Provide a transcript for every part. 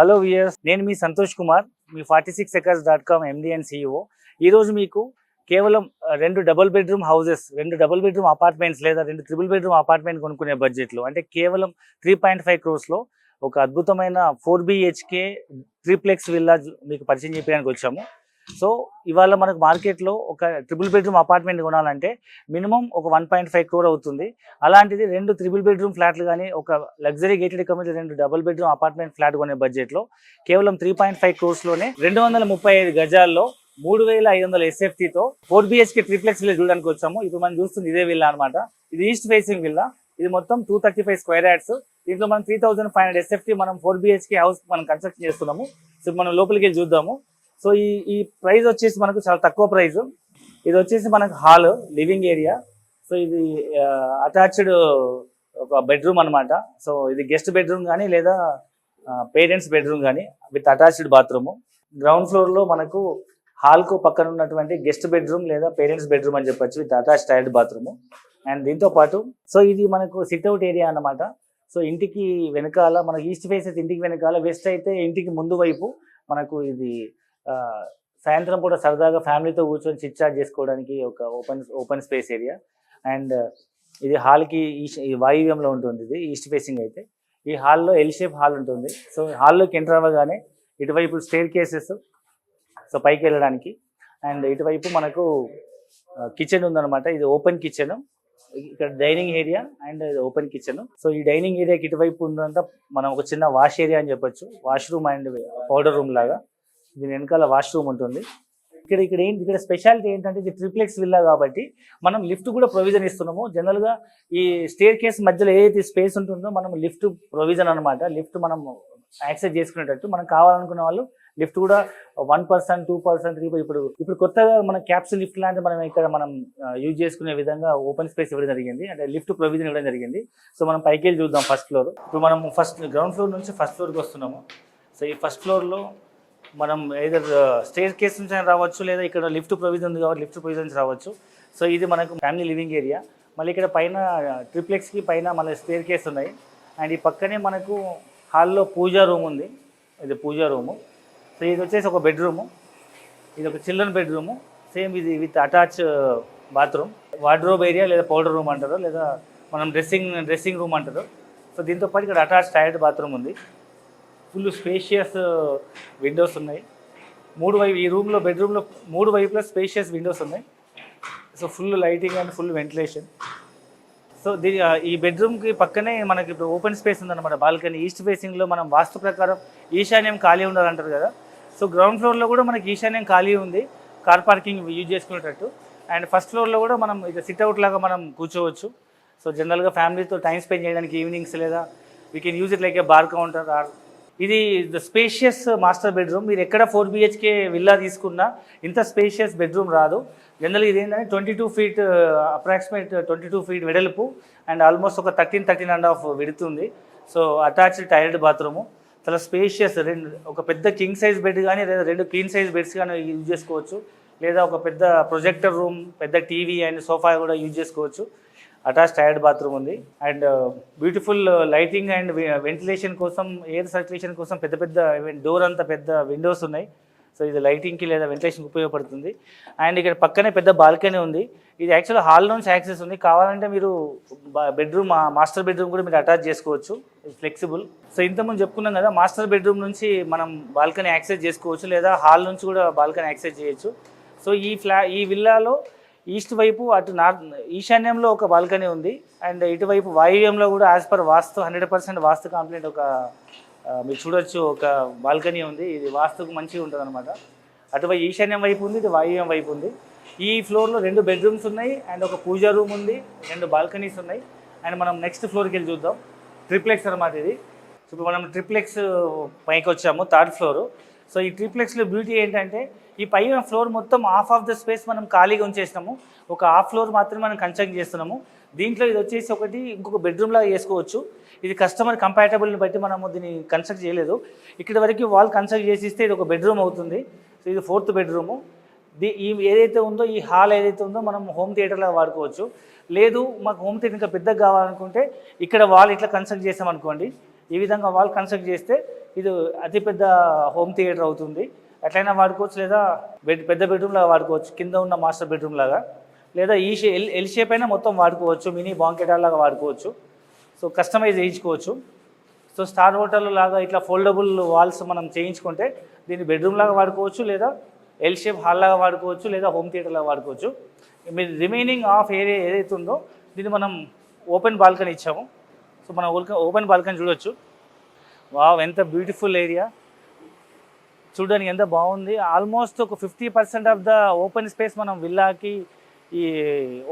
Hello viewers నేను మీ సంతోష్ కుమార్ మీ forty six acres dot com MD and CEO ఈరోజు మీకు కేవలం రెండు డబుల్ బెడ్రూమ్ హౌసెస్ రెండు డబుల్ బెడ్రూమ్ అపార్ట్మెంట్స్ లేదా రెండు త్రిబుల్ బెడ్రూమ్ అపార్ట్మెంట్ కొనుక్కునే బడ్జెట్లో అంటే కేవలం త్రీ పాయింట్ ఫైవ్ క్రోర్స్లో ఒక అద్భుతమైన ఫోర్ బిహెచ్కే త్రీప్లెక్స్ విల్లా మీకు పరిచయం చేయడానికి వచ్చాము. సో ఇవాళ మనకు మార్కెట్లో ఒక ట్రిపుల్ బెడ్రూమ్ అపార్ట్మెంట్ కొనాలంటే మినిమం ఒక వన్ పాయింట్ ఫైవ్ క్రోర్ అవుతుంది. అలాంటిది రెండు త్రిబుల్ బెడ్రూమ్ ఫ్లాట్లు కానీ ఒక లగ్జరీ గేటెడ్ కమ్యూనిటీ రెండు డబుల్ బెడ్రూమ్ అపార్ట్మెంట్ ఫ్లాట్ కొనే బడ్జెట్లో కేవలం త్రీ పాయింట్ ఫైవ్ క్రోర్స్లోనే రెండు వందల ముప్పై ఐదు గజాల్లో మూడు వేల ఐదు వందల ఎస్ఎఫ్టీతో ఫోర్ బిహెచ్కే ట్రిప్లెక్స్ విల్లా చూడడానికి వచ్చాము. ఇప్పుడు మనం చూస్తుంది ఇదే విల్లా అన్నమాట. ఇది ఈస్ట్ ఫేసింగ్ విల్లా ఇది మొత్తం two thirty five square yards దీంట్లో మనం three thousand five hundred SFT మనం ఫోర్ బిహెచ్కే హౌస్ మనం కన్స్ట్రక్షన్ చేస్తున్నాము. సో మనం లోపలికి చూద్దాము. సో ఈ ఈ ప్రైస్ వచ్చేసి మనకు చాలా తక్కువ ప్రైస్ ఇది వచ్చేసి మనకు హాల్ లివింగ్ ఏరియా. సో ఇది అటాచ్డ్ ఒక బెడ్రూమ్ అన్నమాట. సో ఇది గెస్ట్ బెడ్రూమ్ కానీ లేదా పేరెంట్స్ బెడ్రూమ్ కానీ విత్ అటాచ్డ్ బాత్రూమ్. గ్రౌండ్ ఫ్లోర్లో మనకు హాల్కు పక్కన ఉన్నటువంటి గెస్ట్ బెడ్రూమ్ లేదా పేరెంట్స్ బెడ్రూమ్ అని చెప్పొచ్చు with attach tiled bathroom. And దీంతో పాటు సో ఇది మనకు సిట్అవుట్ ఏరియా అన్నమాట. సో ఇంటికి వెనకాల మనకి ఈస్ట్ ఫేస్ అయితే ఇంటికి వెనకాల వెస్ట్ అయితే ఇంటికి ముందు వైపు మనకు ఇది సాయంత్రం పూట సరదాగా ఫ్యామిలీతో కూర్చొని చిట్ చాట్ చేసుకోవడానికి ఒక open open space area. And ఇది హాల్కి ఈస్ట్ ఈ వాయువ్యంలో ఉంటుంది ఇది ఈస్ట్ ఫేసింగ్ అయితే. ఈ హాల్లో ఎల్ షేప్ హాల్ ఉంటుంది. సో హాల్లోకి ఎంటర్ అవ్వగానే ఇటువైపు స్టేర్ కేసెస్ సో పైకి వెళ్ళడానికి. అండ్ ఇటువైపు మనకు కిచెన్ ఉందన్నమాట. ఇది ఓపెన్ కిచెన్. ఇక్కడ dining area and open kitchen. So ఈ డైనింగ్ ఏరియాకి ఇటువైపు ఉందంతా మనం ఒక చిన్న వాష్ ఏరియా అని చెప్పొచ్చు. వాష్రూమ్ అండ్ పౌడర్ రూమ్ లాగా. దీని వెనకాల వాష్రూమ్ ఉంటుంది. ఇక్కడ ఇక్కడ ఏంటి ఇక్కడ స్పెషాలిటీ ఏంటంటే ఇది ట్రిప్లెక్స్ విల్లా కాబట్టి మనం లిఫ్ట్ కూడా ప్రొవిజన్ ఇస్తున్నాము. జనరల్గా ఈ స్టేర్ కేస్ మధ్యలో ఏదైతే స్పేస్ ఉంటుందో మనం లిఫ్ట్ ప్రొవిజన్ అనమాట లిఫ్ట్ మనం యాక్సెస్ చేసుకునేటట్టు మనం కావాలనుకున్న వాళ్ళు లిఫ్ట్ కూడా one percent two percent three ఇప్పుడు ఇప్పుడు కొత్తగా మన క్యాప్స్ లిఫ్ట్ లాంటి మనం ఇక్కడ మనం యూజ్ చేసుకునే విధంగా ఓపెన్ స్పేస్ ఇవ్వడం జరిగింది. అంటే లిఫ్ట్ ప్రొవిజన్ ఇవ్వడం జరిగింది. సో మనం పైకి వెళ్ళి చూద్దాం ఫస్ట్ ఫ్లోర్ ఇప్పుడు మనం ఫస్ట్ గ్రౌండ్ ఫ్లోర్ నుంచి ఫస్ట్ ఫ్లోర్కి వస్తున్నాము. సో ఈ ఫస్ట్ ఫ్లోర్లో మనం ఏదర్ స్టేర్ కేస్ నుంచి అయినా రావచ్చు లేదా ఇక్కడ లిఫ్ట్ ప్రొవిజన్ ఉంది కాబట్టి లిఫ్ట్ ప్రొవిజన్స్ రావచ్చు. సో ఇది మనకు ఫ్యామిలీ లివింగ్ ఏరియా మళ్ళీ ఇక్కడ పైన uh, ట్రిప్లెక్స్కి పైన మళ్ళీ స్టేర్ కేస్ ఉన్నాయి. అండ్ ఈ పక్కనే మనకు హాల్లో పూజా రూమ్ ఉంది. ఇది పూజా రూము సో ఇది వచ్చేసి ఒక బెడ్రూము ఇది ఒక చిల్డ్రన్ బెడ్రూము సేమ్ ఇది with attach bathroom wardrobe area లేదా పౌడర్ రూమ్ అంటారు లేదా మనం డ్రెస్సింగ్ డ్రెస్సింగ్ రూమ్ అంటారు. సో దీంతో పాటు ఇక్కడ అటాచ్ టాయిలెట్ బాత్రూమ్ ఉంది. ఫుల్ స్పేషియస్ విండోస్ ఉన్నాయి. మూడు వైపు ఈ రూమ్లో బెడ్రూమ్లో మూడు వైపులా స్పేషియస్ విండోస్ ఉన్నాయి. So full lighting and full ventilation. So దీ ఈ బెడ్రూమ్కి పక్కనే మనకి ఇప్పుడు ఓపెన్ స్పేస్ ఉందన్నమాట. బాల్కనీ ఈస్ట్ ఫేసింగ్లో మనం వాస్తు ప్రకారం ఈశాన్యం ఖాళీ ఉండాలంటారు కదా. సో గ్రౌండ్ ఫ్లోర్లో కూడా మనకి ఈశాన్యం ఖాళీ ఉంది. కార్ పార్కింగ్ యూజ్ చేసుకునేటట్టు. అండ్ ఫస్ట్ ఫ్లోర్లో కూడా మనం ఇక సిట్అవుట్ లాగా మనం కూర్చోవచ్చు. సో జనరల్గా ఫ్యామిలీతో టైం స్పెండ్ చేయడానికి ఈవినింగ్స్ లేదా we can use it like a bar counter or ఇది ద స్పేషియస్ మాస్టర్ బెడ్రూమ్ మీరు ఎక్కడ ఫోర్ బిహెచ్కే విల్లా తీసుకున్నా ఇంత స్పేషియస్ బెడ్రూమ్ రాదు. జనరల్ ఇది ఏంటంటే twenty two feet approximate twenty two feet వెడల్పు అండ్ ఆల్మోస్ట్ ఒక థర్టీన్ థర్టీన్ అండ్ హాఫ్ విడుతుంది సో అటాచ్డ్ టైల్డ్ బాత్రూము చాలా స్పేషియస్ రెండు ఒక పెద్ద కింగ్ సైజ్ బెడ్ కానీ లేదా రెండు క్వీన్ సైజ్ బెడ్స్ కానీ యూజ్ చేసుకోవచ్చు. లేదా ఒక పెద్ద ప్రొజెక్టర్ రూమ్ పెద్ద టీవీ అండ్ సోఫా కూడా యూజ్ చేసుకోవచ్చు. అటాచ్ టైర్డ్ బాత్రూమ్ ఉంది. And uh, beautiful lighting uh, and ventilation కోసం ఎయిర్ సర్క్యులేషన్ కోసం పెద్ద పెద్ద డోర్ అంతా పెద్ద విండోస్ ఉన్నాయి. సో ఇది లైటింగ్కి లేదా వెంటిలేషన్కి ఉపయోగపడుతుంది. అండ్ ఇక్కడ పక్కనే పెద్ద బాల్కనీ ఉంది. ఇది యాక్చువల్ హాల్ నుంచి యాక్సెస్ ఉంది. కావాలంటే మీరు బెడ్రూమ్ మాస్టర్ బెడ్రూమ్ కూడా మీరు అటాచ్ చేసుకోవచ్చు. ఫ్లెక్సిబుల్ సో ఇంతకుముందు చెప్పుకున్నాం కదా మాస్టర్ బెడ్రూమ్ నుంచి మనం బాల్కనీ యాక్సెస్ చేసుకోవచ్చు. లేదా హాల్ నుంచి కూడా బాల్కనీ యాక్సెస్ చేయొచ్చు. సో ఈ ఫ్లా ఈ విల్లాలో ఈస్ట్ వైపు అటు నార్త్ ఈశాన్యంలో ఒక బాల్కనీ ఉంది. అండ్ ఇటువైపు వాయువ్యంలో కూడా as per vastu hundred percent vastu compliant ఒక మీరు చూడొచ్చు ఒక బాల్కనీ ఉంది. ఇది వాస్తుకు మంచిగా ఉంటుంది అనమాట అటువైపు ఈశాన్యం వైపు ఉంది ఇది వాయువ్యం వైపు ఉంది. ఈ ఫ్లోర్లో రెండు బెడ్రూమ్స్ ఉన్నాయి. అండ్ ఒక పూజా రూమ్ ఉంది. రెండు బాల్కనీస్ ఉన్నాయి. అండ్ మనం నెక్స్ట్ ఫ్లోర్కి వెళ్ళి చూద్దాం. ట్రిప్లెక్స్ అనమాట ఇది. సో ఇప్పుడు మనం ట్రిప్లెక్స్ పైకి వచ్చాము థర్డ్ ఫ్లోర్. సో ఈ ట్రిప్లెక్స్లో బ్యూటీ ఏంటంటే ఈ పైన ఫ్లోర్ మొత్తం హాఫ్ ఆఫ్ ద స్పేస్ మనం ఖాళీగా ఉంచేసినాము. ఒక హాఫ్ ఫ్లోర్ మాత్రమే మనం కన్స్ట్రక్ట్ చేస్తున్నాము. దీంట్లో ఇది వచ్చేసి ఒకటి ఇంకొక బెడ్రూమ్ లాగా చేసుకోవచ్చు. ఇది కస్టమర్ కంపాటబుల్ని బట్టి మనము దీన్ని కన్స్ట్రక్ట్ చేయలేదు. ఇక్కడ వరకు వాల్ కన్స్ట్రక్ట్ చేసిస్తే ఇది ఒక బెడ్రూమ్ అవుతుంది. సో ఇది ఫోర్త్ బెడ్రూము దీ ఈ ఏదైతే ఉందో ఈ హాల్ ఏదైతే ఉందో మనం హోమ్ థియేటర్లో వాడుకోవచ్చు. లేదు మాకు హోమ్ థియేటర్ ఇంకా పెద్దగా కావాలనుకుంటే ఇక్కడ వాల్ ఇట్లా కన్స్ట్రక్ట్ చేసామనుకోండి. ఈ విధంగా వాల్ కన్స్ట్రక్ట్ చేస్తే ఇది అతిపెద్ద హోమ్ థియేటర్ అవుతుంది. ఎట్లయినా వాడుకోవచ్చు లేదా బెడ్ పెద్ద బెడ్రూమ్ లాగా వాడుకోవచ్చు కింద ఉన్న మాస్టర్ బెడ్రూమ్ లాగా. లేదా ఈ షే ఎల్ ఎల్ షేప్ అయినా మొత్తం వాడుకోవచ్చు మినీ బాంకెట్ లాగా వాడుకోవచ్చు. సో కస్టమైజ్ చేయించుకోవచ్చు. సో స్టార్ హోటల్ లాగా ఇట్లా ఫోల్డబుల్ వాల్స్ మనం చేయించుకుంటే దీన్ని బెడ్రూమ్ లాగా వాడుకోవచ్చు లేదా ఎల్ షేప్ హాల్ లాగా వాడుకోవచ్చు లేదా హోమ్ థియేటర్ లాగా వాడుకోవచ్చు. మీరు రిమైనింగ్ ఆఫ్ ఏరియా ఏదైతే ఉందో దీన్ని మనం ఓపెన్ బాల్కనీ ఇచ్చాము. సో మనం ఓపెన్ బాల్కనీ చూడొచ్చు. వావ్ ఎంత బ్యూటిఫుల్ ఏరియా చూడడానికి ఎంత బాగుంది. ఆల్మోస్ట్ ఒక fifty percent of the open space మనం విల్లాకి ఈ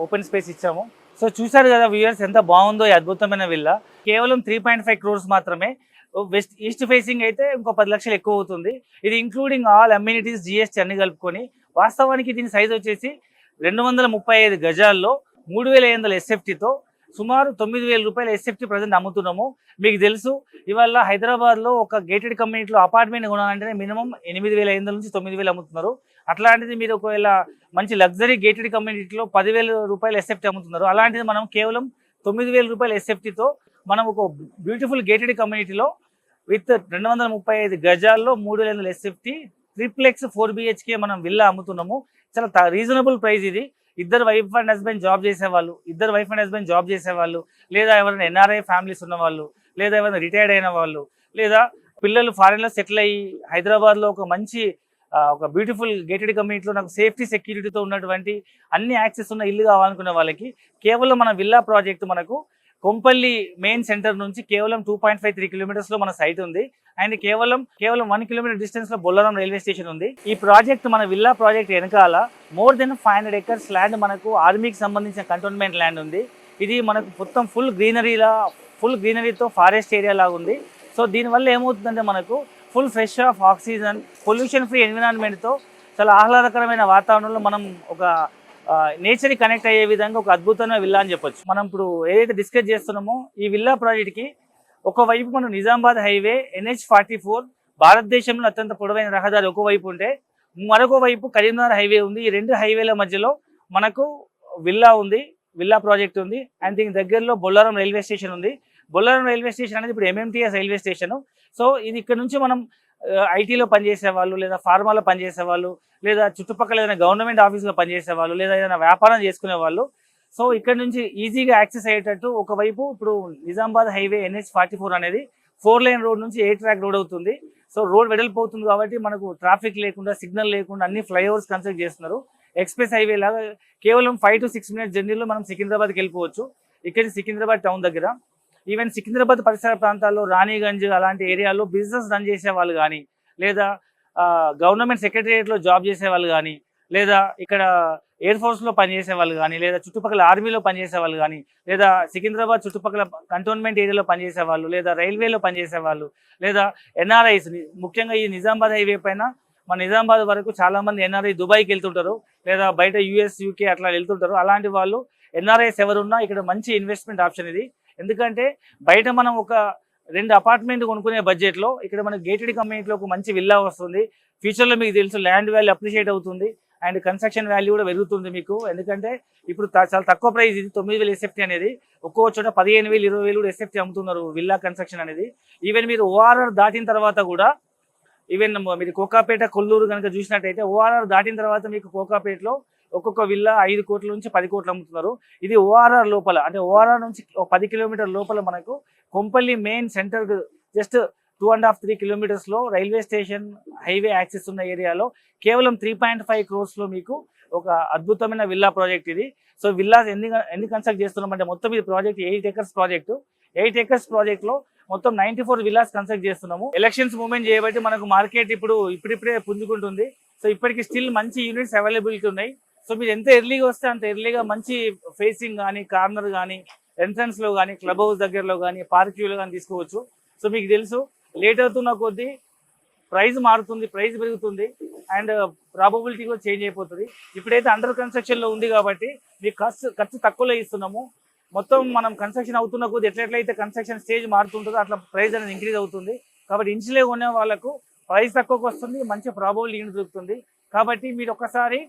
ఓపెన్ స్పేస్ ఇచ్చాము. సో చూసారు కదా వ్యూయర్స్ ఎంత బాగుందో ఈ అద్భుతమైన విల్లా కేవలం త్రీ పాయింట్ ఫైవ్ క్రోర్స్ మాత్రమే. వెస్ట్ ఈస్ట్ ఫేసింగ్ అయితే ఇంకో పది లక్షలు ఎక్కువ అవుతుంది. ఇది ఇంక్లూడింగ్ ఆల్ అమ్యూనిటీస్ జిఎస్టీ అన్ని కలుపుకొని వాస్తవానికి దీని సైజ్ వచ్చేసి రెండు వందల ముప్పై ఐదు గజాల్లో మూడు వేల ఐదు వందల ఎస్ఎఫ్టీతో సుమారు తొమ్మిది వేల రూపాయలు ఎస్ఎఫ్టీ ప్రజెంట్ అమ్ముతున్నాము. మీకు తెలుసు ఇవాళ హైదరాబాద్లో ఒక గేటెడ్ కమ్యూనిటీలో అపార్ట్మెంట్ కొనాలంటే మినిమం ఎనిమిది వేల ఐదు నుంచి తొమ్మిది వేలు అమ్ముతున్నారు. అట్లాంటిది మీరు ఒకవేళ మంచి లగ్జరీ గేటెడ్ కమ్యూనిటీలో పదివేల రూపాయలు ఎస్ఎఫ్టీ అమ్ముతున్నారు. అలాంటిది మనం కేవలం తొమ్మిది వేల రూపాయల ఎస్ఎఫ్టీతో మనం ఒక బ్యూటిఫుల్ గేటెడ్ కమ్యూనిటీలో విత్ రెండు వందల ముప్పై ఐదు గజాల్లో మూడు వేల వందల ఎస్ఎఫ్టీ ట్రిప్లెక్స్ ఫోర్ బిహెచ్కే మనం విల్లా అమ్ముతున్నాము. చాలా రీజనబుల్ ప్రైస్ ఇది. ఇద్దరు వైఫ్ అండ్ హస్బెండ్ జాబ్ చేసేవాళ్ళు ఇద్దరు వైఫ్ అండ్ హస్బెండ్ జాబ్ చేసేవాళ్ళు లేదా ఎవరైనా ఎన్ఆర్ఐ ఫ్యామిలీస్ ఉన్నవాళ్ళు లేదా ఎవరైనా రిటైర్డ్ అయిన వాళ్ళు లేదా పిల్లలు ఫారెన్లో సెటిల్ అయ్యి హైదరాబాద్లో ఒక మంచి ఒక బ్యూటిఫుల్ గేటెడ్ కమ్యూనిటీలో నాకు సేఫ్టీ సెక్యూరిటీతో ఉన్నటువంటి అన్ని యాక్సెస్ ఉన్న ఇల్లు కావాలనుకునే వాళ్ళకి కేవలం మన విల్లా ప్రాజెక్ట్ మనకు కొంపల్లి మెయిన్ సెంటర్ నుంచి కేవలం టూ పాయింట్ ఫైవ్ త్రీ కిలోమీటర్స్లో మన సైట్ ఉంది. అండ్ కేవలం కేవలం వన్ కిలోమీటర్ డిస్టెన్స్లో బొల్లరం రైల్వే స్టేషన్ ఉంది. ఈ ప్రాజెక్ట్ మన విల్లా ప్రాజెక్ట్ వెనకాల more than five hundred acres land మనకు ఆర్మీకి సంబంధించిన కంటోన్మెంట్ ల్యాండ్ ఉంది. ఇది మనకు మొత్తం ఫుల్ గ్రీనరీలా ఫుల్ గ్రీనరీతో ఫారెస్ట్ ఏరియా లాగా ఉంది. సో దీనివల్ల ఏమవుతుందంటే మనకు full fresh of oxygen pollution free ఎన్విరాన్మెంట్తో చాలా ఆహ్లాదకరమైన వాతావరణంలో మనం ఒక నేచర్ కనెక్ట్ అయ్యే విధంగా ఒక అద్భుతమైన విల్లా అని చెప్పొచ్చు. మనం ఇప్పుడు ఏదైతే డిస్కస్ చేస్తున్నామో ఈ విల్లా ప్రాజెక్ట్కి ఒకవైపు మనం Nizamabad highway NH forty four భారతదేశంలో అత్యంత పొడవైన రహదారి ఒకవైపు ఉంటే మరొక వైపు కరీంనగర్ హైవే ఉంది. ఈ రెండు హైవేల మధ్యలో మనకు విల్లా ఉంది విల్లా ప్రాజెక్ట్ ఉంది. అండ్ దీనికి దగ్గరలో బొల్లారం రైల్వే స్టేషన్ ఉంది. బొల్లారం రైల్వే స్టేషన్ అనేది ఇప్పుడు ఎంఎంటీఎస్ రైల్వే స్టేషన్. సో ఇది ఇక్కడ నుంచి మనం ఐటీలో పనిచేసే వాళ్ళు లేదా ఫార్మాలో పనిచేసే వాళ్ళు లేదా చుట్టుపక్కల ఏదైనా గవర్నమెంట్ ఆఫీస్లో పనిచేసే వాళ్ళు లేదా ఏదైనా వ్యాపారం చేసుకునే వాళ్ళు. సో ఇక్కడ నుంచి ఈజీగా యాక్సెస్ అయ్యేటట్టు ఒకవైపు ఇప్పుడు Nizamabad highway NH forty four అనేది ఫోర్ లైన్ రోడ్ నుంచి ఎయిట్ ట్రాక్ రోడ్ అవుతుంది. సో రోడ్ వెడల్పోతుంది కాబట్టి మనకు ట్రాఫిక్ లేకుండా సిగ్నల్ లేకుండా అన్ని ఫ్లైఓవర్స్ కన్స్ట్రక్ట్ చేస్తున్నారు. ఎక్స్ప్రెస్ హైవే లాగా కేవలం ఫైవ్ టు సిక్స్ మినిట్స్ జర్నీలో మనం సికింద్రాబాద్కి వెళ్ళిపోవచ్చు. ఇక్కడ సికింద్రాబాద్ టౌన్ దగ్గర. ఈవెన్ సికింద్రాబాద్ పరిసర ప్రాంతాల్లో రాణిగంజ్ అలాంటి ఏరియాలో బిజినెస్ రన్ చేసే వాళ్ళు కానీ లేదా గవర్నమెంట్ సెక్రటరియట్లో జాబ్ చేసే వాళ్ళు కానీ లేదా ఇక్కడ ఎయిర్ ఫోర్స్లో పనిచేసే వాళ్ళు కానీ లేదా చుట్టుపక్కల ఆర్మీలో పనిచేసే వాళ్ళు కానీ లేదా సికింద్రాబాద్ చుట్టుపక్కల కంటోన్మెంట్ ఏరియాలో పనిచేసే వాళ్ళు లేదా రైల్వేలో పనిచేసే వాళ్ళు లేదా ఎన్ఆర్ఐస్ ముఖ్యంగా ఈ నిజామాబాద్ హైవే పైన మన నిజామాబాద్ వరకు చాలా మంది ఎన్ఆర్ఐ దుబాయ్కి వెళ్తుంటారు లేదా బయట యూఎస్ యూకే అట్లా వెళ్తుంటారు అలాంటి వాళ్ళు ఎన్ఆర్ఐస్ ఎవరున్నా ఇక్కడ మంచి ఇన్వెస్ట్మెంట్ ఆప్షన్ ఇది. ఎందుకంటే బయట మనం ఒక రెండు అపార్ట్మెంట్ కొనుక్కునే బడ్జెట్లో ఇక్కడ మనకి గేటెడ్ కమ్యూనిటీలో ఒక మంచి విల్లా వస్తుంది. ఫ్యూచర్లో మీకు తెలుసు ల్యాండ్ వాల్యూ అప్రిషియేట్ అవుతుంది అండ్ కన్స్ట్రక్షన్ వాల్యూ కూడా పెరుగుతుంది మీకు. ఎందుకంటే ఇప్పుడు చాలా తక్కువ ప్రైస్ ఇది తొమ్మిది వేలు ఎస్ఎఫ్టీ అనేది. ఒక్కో చోట పదిహేను వేలు ఇరవై వేలు కూడా ఎస్ఎఫ్టీ అమ్ముతున్నారు విల్లా కన్స్ట్రక్షన్ అనేది. ఈవెన్ మీరు ఓఆర్ఆర్ దాటిన తర్వాత కూడా ఈవెన్ మీరు కోకాపేట కొల్లూరు కనుక చూసినట్టయితే ఓఆర్ఆర్ దాటిన తర్వాత మీకు కోకాపేటలో ఒక్కొక్క విల్లా ఐదు కోట్ల నుంచి పది కోట్లు అమ్ముతున్నారు. ఇది ఓఆర్ఆర్ లోపల అంటే ఓఆర్ఆర్ నుంచి ఒక పది కిలోమీటర్ లోపల మనకు Kompally main centre just two and half three కిలోమీటర్స్లో railway station highway access ఉన్న ఏరియాలో కేవలం త్రీ పాయింట్ ఫైవ్ క్రోర్స్లో మీకు ఒక అద్భుతమైన విల్లా ప్రాజెక్ట్ ఇది. సో విల్లాస్ ఎన్ని ఎన్ని కన్స్ట్రక్ట్ చేస్తున్నామంటే మొత్తం ఇది project eight acres project. Eight acres ప్రాజెక్ట్లో మొత్తం నైన్టీ ఫోర్ విల్లాస్ కన్స్ట్రక్ట్ చేస్తున్నాము. ఎలక్షన్స్ మూవ్మెంట్ చేయబట్టి మనకు మార్కెట్ ఇప్పుడు ఇప్పుడిప్పుడే పుంజుకుంటుంది. సో ఇప్పటికి స్టిల్ మంచి యూనిట్స్ అవైలబిలిటీ ఉన్నాయి. సో మీరు ఎంత ఎర్లీగా వస్తే అంత ఎర్లీగా మంచి ఫేసింగ్ కానీ కార్నర్ కానీ ఎంట్రన్స్లో కానీ క్లబ్ హౌస్ దగ్గరలో కానీ పార్క్ కానీ తీసుకోవచ్చు. సో మీకు తెలుసు లేట్ అవుతున్న కొద్దీ ప్రైస్ మారుతుంది ప్రైస్ పెరుగుతుంది అండ్ uh, ప్రాబబిలిటీ కూడా చేంజ్ అయిపోతుంది. ఇప్పుడైతే అండర్ కన్స్ట్రక్షన్లో ఉంది కాబట్టి మీకు ఖర్చు ఖర్చు తక్కువలో ఇస్తున్నాము. మొత్తం మనం కన్స్ట్రక్షన్ అవుతున్న కొద్ది ఎట్లెట్లయితే కన్స్ట్రక్షన్ స్టేజ్ మారుతుంటుందో అట్లా ప్రైస్ అనేది ఇంక్రీజ్ అవుతుంది. కాబట్టి ఇంచులే కొనే వాళ్ళకు ప్రైస్ తక్కువకు వస్తుంది మంచి ప్రాబబిలిటీ యూనిట్ దొరుకుతుంది. కాబట్టి మీరు ఒకసారి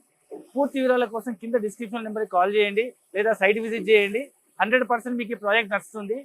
పూర్తి వివరాల కోసం కింద డిస్క్రిప్షన్ నెంబర్కి కాల్ చేయండి లేదా సైట్ విజిట్ చేయండి. హండ్రెడ్ పర్సెంట్ మీకు ఈ ప్రాజెక్ట్ నచ్చుతుంది